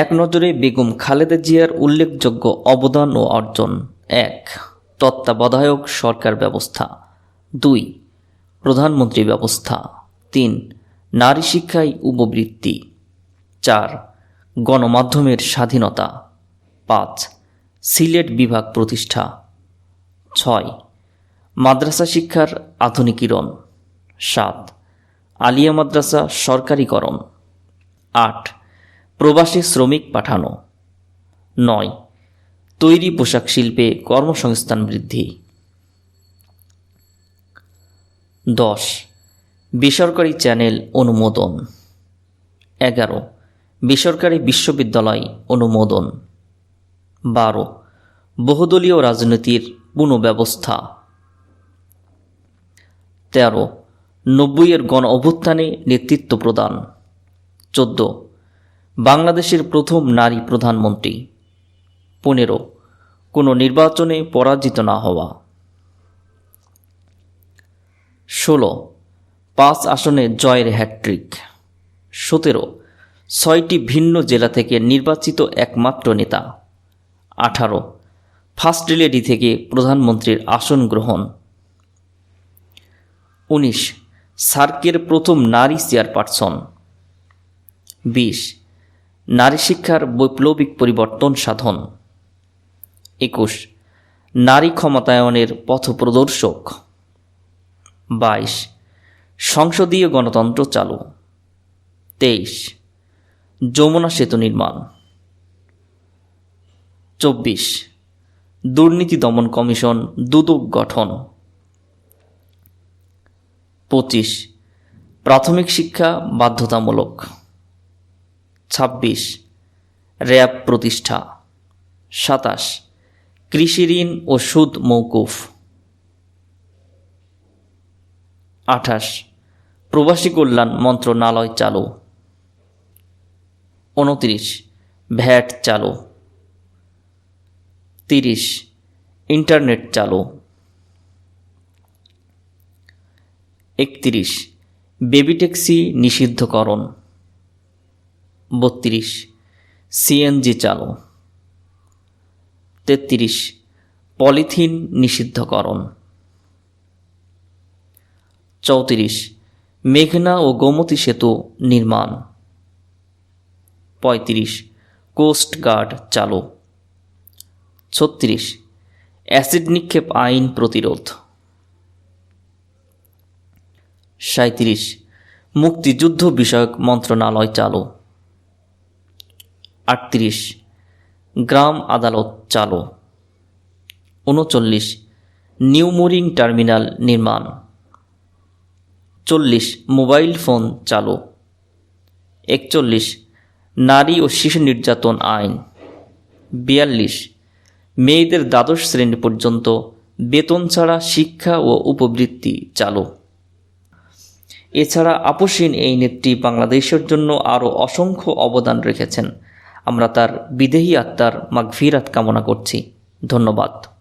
এক নজরে বেগম খালেদা জিয়ার উল্লেখযোগ্য অবদান ও অর্জন। এক, তত্ত্বাবধায়ক সরকার ব্যবস্থা। দুই, প্রধানমন্ত্রী ব্যবস্থা। তিন, নারী শিক্ষায় উপবৃত্তি। চার, গণমাধ্যমের স্বাধীনতা। পাঁচ, সিলেট বিভাগ প্রতিষ্ঠা। ছয়, মাদ্রাসা শিক্ষার আধুনিকীকরণ। সাত, আলিয়া মাদ্রাসা সরকারিকরণ। আট প্রবাসী শ্রমিক পাঠানো। নয়। তৈরি পোশাক শিল্পে কর্মসংস্থান বৃদ্ধি। দশ। বেসরকারি চ্যানেল অনুমোদন। এগারো। বেসরকারি বিশ্ববিদ্যালয় অনুমোদন। বারো। বহুদলীয় রাজনীতির পুনঃব্যবস্থা তেরো। নব্বইয়ের গণ অভ্যুত্থানে নেতৃত্ব প্রদান। চোদ্দ। বাংলাদেশের প্রথম নারী প্রধানমন্ত্রী। পনেরো, কোনো নির্বাচনে পরাজিত না হওয়া। ষোলো, পাঁচ আসনে জয়ের হ্যাট্রিক সতেরো, ছয়টি ভিন্ন জেলা থেকে নির্বাচিত একমাত্র নেতা। আঠারো, ফার্স্ট লেডি থেকে প্রধানমন্ত্রীর আসন গ্রহণ। উনিশ, সার্কের প্রথম নারী চেয়ারপারসন। বিশ নারী শিক্ষার বৈপ্লবিক পরিবর্তন সাধন। একুশ, নারী ক্ষমতায়নের পথপ্রদর্শক বাইশ, সংসদীয় গণতন্ত্র চালু। তেইশ, যমুনা সেতু নির্মাণ। চব্বিশ, দুর্নীতি দমন কমিশন দুদক গঠন। পঁচিশ, প্রাথমিক শিক্ষা বাধ্যতামূলক। ছাব্বিশ। র্যাব প্রতিষ্ঠা। সাতাশ। কৃষি ঋণ ও সুদ মৌকুফ আঠাশ। প্রবাসী কল্যাণ মন্ত্রণালয় চালু। উনত্রিশ। ভ্যাট চালু। তিরিশ। ইন্টারনেট চালু। একত্রিশ। বেবি ট্যাক্সি নিষিদ্ধকরণ। বত্রিশ। সিএনজি চালু। তেত্রিশ। পলিথিন নিষিদ্ধকরণ। চৌত্রিশ। মেঘনা ও গোমতী সেতু নির্মাণ। পঁয়ত্রিশ। কোস্ট গার্ড চালু। ছত্রিশ। অ্যাসিড নিক্ষেপ আইন প্রতিরোধ। সাঁত্রিশ মুক্তিযুদ্ধ বিষয়ক মন্ত্রণালয় চালু। আটত্রিশ। গ্রাম আদালত চালু। উনচল্লিশ। নিউ মোরিং টার্মিনাল নির্মাণ। চল্লিশ। মোবাইল ফোন চালু। একচল্লিশ। নারী ও শিশু নির্যাতন আইন। বিয়াল্লিশ। মেয়েদের দ্বাদশ শ্রেণি পর্যন্ত বেতন ছাড়া শিক্ষা ও উপবৃত্তি চালু। এছাড়া আপসীন এই নেত্রী বাংলাদেশের জন্য আরও অসংখ্য অবদান রেখেছেন। আমরা তার বিদেহী আত্মার মাগফিরাত কামনা করছি। ধন্যবাদ।